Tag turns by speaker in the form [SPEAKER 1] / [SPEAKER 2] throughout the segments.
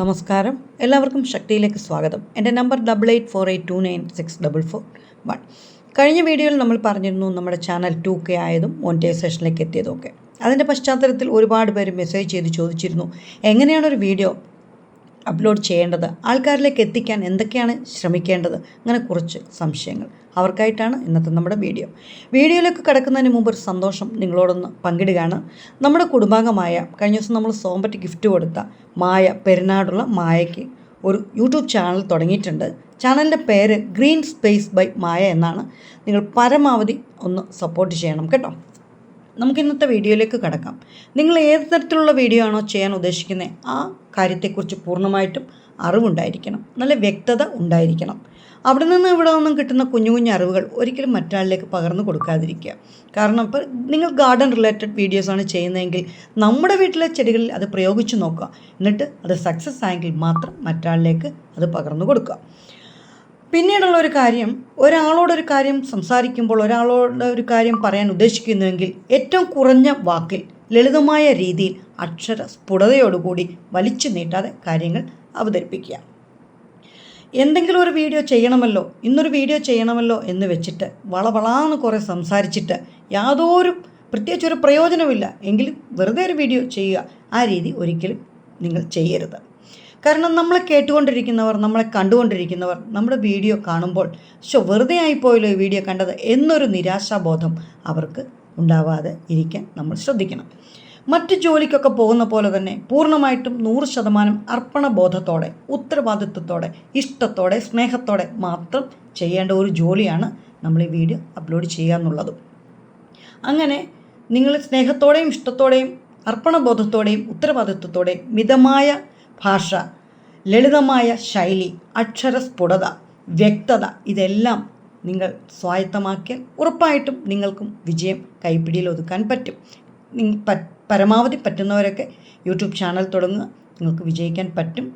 [SPEAKER 1] നമസ്കാരം. എല്ലാവർക്കും ശക്തിയിലേക്ക് സ്വാഗതം. എന്റെ number double eight four eight two nine six double four one കഴിഞ്ഞ വീഡിയോയിൽ നമ്മൾ പറഞ്ഞിരുന്നു നമ്മുടെ ചാനൽ ടു കെ ആയതും മോണിറ്റൈസേഷനിലേക്ക് എത്തിയതും ഒക്കെ. അതിന്റെ പശ്ചാത്തലത്തിൽ ഒരുപാട് പേര് മെസ്സേജ് ചെയ്ത് ചോദിച്ചിരുന്നു എങ്ങനെയാണ് ഒരു വീഡിയോ അപ്ലോഡ് ചെയ്യേണ്ടത് ആൾക്കാരിലേക്ക് എത്തിക്കാൻ എന്തൊക്കെയാണ് ശ്രമിക്കേണ്ടത് അങ്ങനെ കുറച്ച് സംശയങ്ങൾ അവർക്കായിട്ടാണ് ഇന്നത്തെ നമ്മുടെ വീഡിയോ. വീഡിയോയിലേക്ക് കിടക്കുന്നതിന് മുമ്പ് ഒരു സന്തോഷം നിങ്ങളോടൊന്ന് പങ്കിടുകയാണ്. നമ്മുടെ കുടുംബാംഗമായ കഴിഞ്ഞ ദിവസം നമ്മൾ സോമ്പറ്റ് ഗിഫ്റ്റ് കൊടുത്ത മായ പെരുന്നാടുള്ള മായയ്ക്ക് ഒരു യൂട്യൂബ് ചാനൽ തുടങ്ങിയിട്ടുണ്ട്. ചാനലിന്റെ പേര് ഗ്രീൻ സ്പേസ് ബൈ മായ എന്നാണ്. നിങ്ങൾ പരമാവധി ഒന്ന് സപ്പോർട്ട് ചെയ്യണം കേട്ടോ. നമുക്ക് ഇന്നത്തെ വീഡിയോയിലേക്ക് കടക്കാം. നിങ്ങൾ ഏത് തരത്തിലുള്ള വീഡിയോ ആണോ ചെയ്യാൻ ഉദ്ദേശിക്കുന്നത് ആ കാര്യത്തെക്കുറിച്ച് പൂർണമായിട്ടും അറിവുണ്ടായിരിക്കണം. നല്ല വ്യക്തത ഉണ്ടായിരിക്കണം. അവിടെ നിന്ന് ഇവിടെ നിന്നും കിട്ടുന്ന കുഞ്ഞു കുഞ്ഞു അറിവുകൾ ഒരിക്കലും മറ്റൊരാളിലേക്ക് പകർന്നു കൊടുക്കാതിരിക്കുക. കാരണം ഇപ്പോൾ നിങ്ങൾ ഗാർഡൻ റിലേറ്റഡ് വീഡിയോസാണ് ചെയ്യുന്നതെങ്കിൽ നമ്മുടെ വീട്ടിലെ ചെടികളിൽ അത് പ്രയോഗിച്ച് നോക്കുക. എന്നിട്ട് അത് സക്സസ് ആയെങ്കിൽ മാത്രം മറ്റൊരാളിലേക്ക് അത് പകർന്നു കൊടുക്കുക. പിന്നീടുള്ള ഒരു കാര്യം ഒരാളോടൊരു കാര്യം സംസാരിക്കുമ്പോൾ ഒരാളോട് ഒരു കാര്യം പറയാൻ ഉദ്ദേശിക്കുന്നുവെങ്കിൽ ഏറ്റവും കുറഞ്ഞ വാക്കിൽ ലളിതമായ രീതിയിൽ അക്ഷര സ്ഫുടതയോടുകൂടി വലിച്ചു നീട്ടാതെ കാര്യങ്ങൾ അവതരിപ്പിക്കുക. എന്തെങ്കിലും ഒരു വീഡിയോ ചെയ്യണമല്ലോ ഇന്നൊരു വീഡിയോ ചെയ്യണമല്ലോ എന്ന് വെച്ചിട്ട് വളവളാന്ന് കുറേ സംസാരിച്ചിട്ട് യാതൊരു പ്രത്യേകിച്ച് ഒരു പ്രയോജനമില്ല എങ്കിലും വെറുതെ ഒരു വീഡിയോ ചെയ്യുക ആ രീതി ഒരിക്കലും നിങ്ങൾ ചെയ്യരുത്. കാരണം നമ്മളെ കേട്ടുകൊണ്ടിരിക്കുന്നവർ നമ്മളെ കണ്ടുകൊണ്ടിരിക്കുന്നവർ നമ്മുടെ വീഡിയോ കാണുമ്പോൾ ഷോ വെറുതെ ആയിപ്പോയല്ലോ ഈ വീഡിയോ കണ്ടത് എന്നൊരു നിരാശാബോധം അവർക്ക് ഉണ്ടാവാതെ ഇരിക്കാൻ നമ്മൾ ശ്രദ്ധിക്കണം. മറ്റ് ജോലിക്കൊക്കെ പോകുന്ന പോലെ തന്നെ പൂർണമായിട്ടും നൂറ് ശതമാനം അർപ്പണബോധത്തോടെ ഉത്തരവാദിത്വത്തോടെ ഇഷ്ടത്തോടെ സ്നേഹത്തോടെ മാത്രം ചെയ്യേണ്ട ഒരു ജോലിയാണ് നമ്മൾ ഈ വീഡിയോ അപ്ലോഡ് ചെയ്യുക എന്നുള്ളതും. അങ്ങനെ നിങ്ങൾ സ്നേഹത്തോടെയും ഇഷ്ടത്തോടെയും അർപ്പണബോധത്തോടെയും ഉത്തരവാദിത്വത്തോടെയും മിതമായ ഭാഷ ലളിതമായ ശൈലി അക്ഷരസ്ഫുടത വ്യക്തത ഇതെല്ലാം നിങ്ങൾ സ്വായത്തമാക്കിയാൽ ഉറപ്പായിട്ടും നിങ്ങൾക്കും വിജയം കൈപ്പിടിയിൽ ഒതുക്കാൻ പറ്റും. പരമാവധി പറ്റുന്നവരൊക്കെ യൂട്യൂബ് ചാനൽ തുടങ്ങുക നിങ്ങൾക്ക് വിജയിക്കാൻ പറ്റും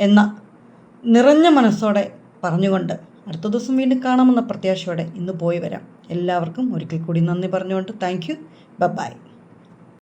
[SPEAKER 1] എന്ന നിറഞ്ഞ മനസ്സോടെ പറഞ്ഞുകൊണ്ട് അടുത്ത ദിവസം വീണ്ടും കാണാമെന്ന പ്രത്യാശയോടെ ഇന്ന് പോയി വരാം. എല്ലാവർക്കും ഒരിക്കൽ കൂടി നന്ദി പറഞ്ഞുകൊണ്ട് താങ്ക് യു. ബൈ.